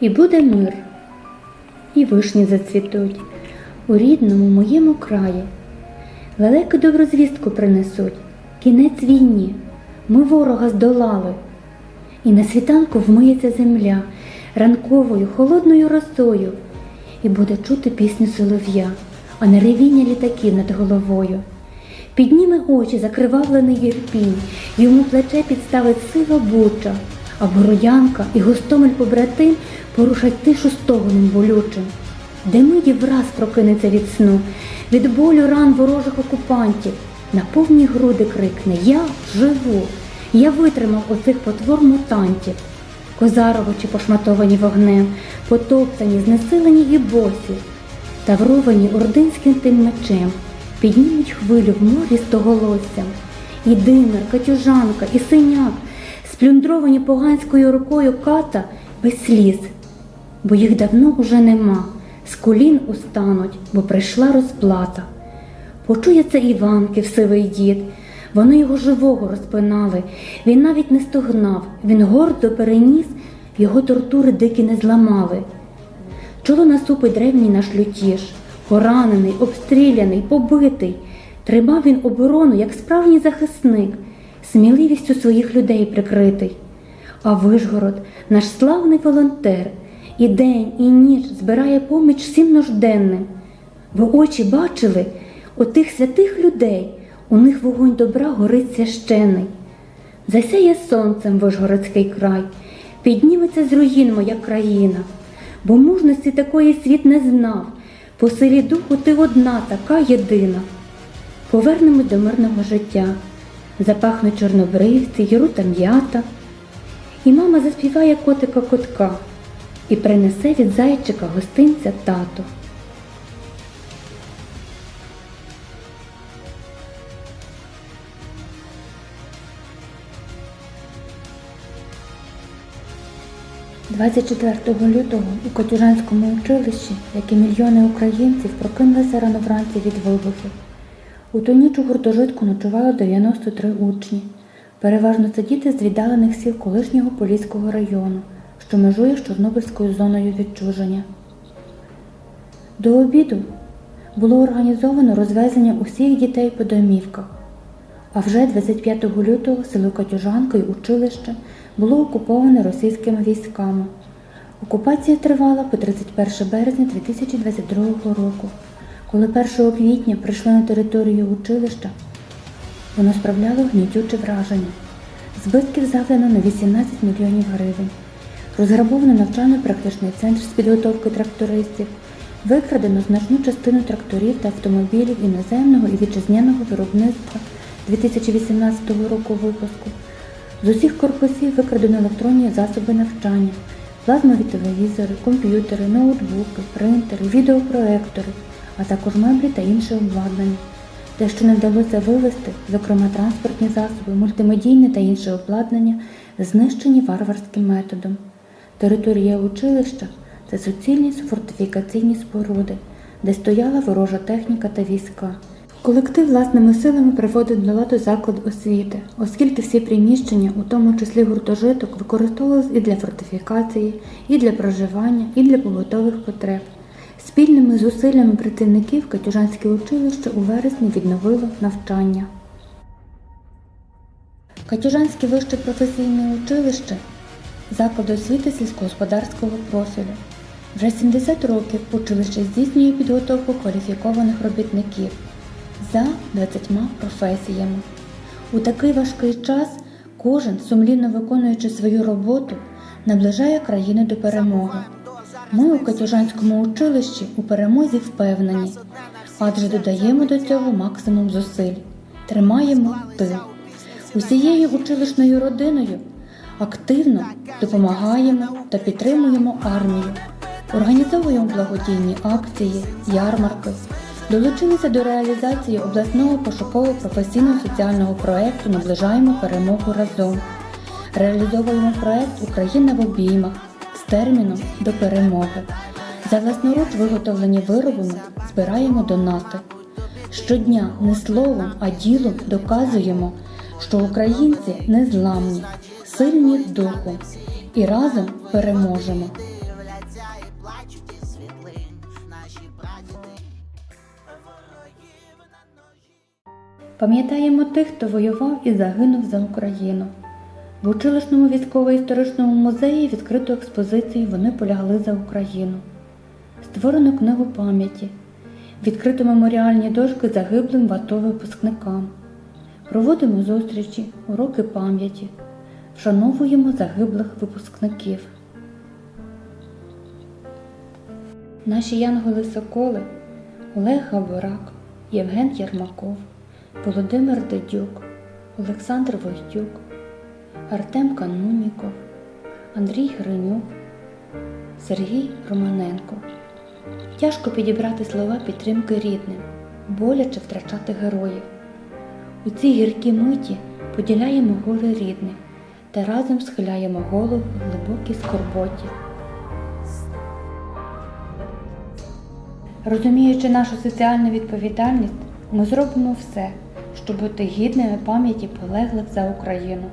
і буде мир, і вишні зацвітуть у рідному моєму краї. Велику добру звістку принесуть, кінець війні, ми ворога здолали. І на світанку вмиється земля ранковою холодною росою, і буде чути пісню солов'я, а не ревіння літаків над головою. Підніме очі закривавлений єрпінь, йому плече підставить сива буча, а бородянка і гостомель побратим порушать тишу стогоном болючим. Де миді враз прокинеться від сну, від болю ран ворожих окупантів, на повні груди крикне Я живу, я витримав оцих потвор мутантів. Козаровичі пошматовані вогнем, потоптані, знесилені і босі, тавровані ординським тим мечем, піднімуть хвилю в морі стоголоссям. І димер, катюжанка, і синяк, сплюндровані поганською рукою ката без сліз, бо їх давно уже нема, з колін устануть, бо прийшла розплата. Почує це Іванків сивий дід. Вони його живого розпинали. Він навіть не стогнав, він гордо переніс, його тортури дикі не зламали. Чоло насупить древній наш лютіж, поранений, обстріляний, побитий. Тримав він оборону, як справжній захисник, сміливістю своїх людей прикритий. А Вишгород, наш славний волонтер, і день, і ніч збирає поміч всім нужденним. Ви очі бачили отих святих людей, у них вогонь добра горить священний. Засяє сонцем Вишгородський край, підніметься з руїн моя країна, бо мужності такої світ не знав, по силі духу ти одна, така єдина. Повернемо до мирного життя, запахнуть чорнобривці, юру та м'ята, і мама заспіває котика котка і принесе від зайчика гостинця тато. – 24 лютого у Катюжанському училищі, як і мільйони українців, прокинулися рано вранці від вибухів. У ту ніч у гуртожитку ночувало 93 учні. Переважно це діти з віддалених сіл колишнього Поліського району, що межує з Чорнобильською зоною відчуження. До обіду було організовано розвезення усіх дітей по домівках. А вже 25 лютого село Катюжанка і училище було окуповане російськими військами. Окупація тривала по 31 березня 2022 року. Коли 1 квітня прийшло на територію училища, воно справляло гнітюче враження. Збитків завдано на 18 мільйонів гривень. Розграбовано навчально-практичний центр з підготовки трактористів, викрадено значну частину тракторів та автомобілів іноземного і вітчизняного виробництва 2018 року випуску. З усіх корпусів викрадено електронні засоби навчання, плазмові телевізори, комп'ютери, ноутбуки, принтери, відеопроектори, а також меблі та інше обладнання. Те, що не вдалося вивезти, зокрема транспортні засоби, мультимедійне та інше обладнання, знищені варварським методом. Територія училища це суцільні фортифікаційні споруди, де стояла ворожа техніка та війська. Колектив власними силами приводить до ладу заклад освіти, оскільки всі приміщення, у тому числі гуртожиток, використовувалися і для фортифікації, і для проживання, і для побутових потреб. Спільними зусиллями працівників Катюжанське училище у вересні відновило навчання. Катюжанське вище професійне училище заклад освіти сільськогосподарського профілю. Вже 70 років училище здійснює підготовку кваліфікованих робітників за 20 професіями. У такий важкий час кожен, сумлінно виконуючи свою роботу, наближає країну до перемоги. Ми у Катюжанському училищі у перемозі впевнені, адже додаємо до цього максимум зусиль, тримаємо тил. Усією училищною родиною активно допомагаємо та підтримуємо армію, організовуємо благодійні акції, ярмарки, долучилися до реалізації обласного пошуково-професійного соціального проєкту Наближаємо перемогу разом. Реалізовуємо проєкт Україна в обіймах терміном до перемоги. За власноруч виготовлені виробами збираємо донати. Щодня не словом, а ділом доказуємо, що українці незламні, сильні духу і разом переможемо. Пам'ятаємо тих, хто воював і загинув за Україну. В училищному військово-історичному музеї відкрито експозицію Вони полягли за Україну. Створено книгу пам'яті, відкрито меморіальні дошки загиблим в АТО випускникам. Проводимо зустрічі, уроки пам'яті, вшановуємо загиблих випускників. Наші янголи-соколи Олег Габорак, Євген Єрмаков, Володимир Дедюк, Олександр Войтюк, Артем Кануніков, Андрій Гринюк, Сергій Романенко. Тяжко підібрати слова підтримки рідним, боляче втрачати героїв. У цій гіркій миті поділяємо горе рідних та разом схиляємо голову в глибокій скорботі. Розуміючи нашу соціальну відповідальність, ми зробимо все, щоб бути гідними пам'яті полеглих за Україну.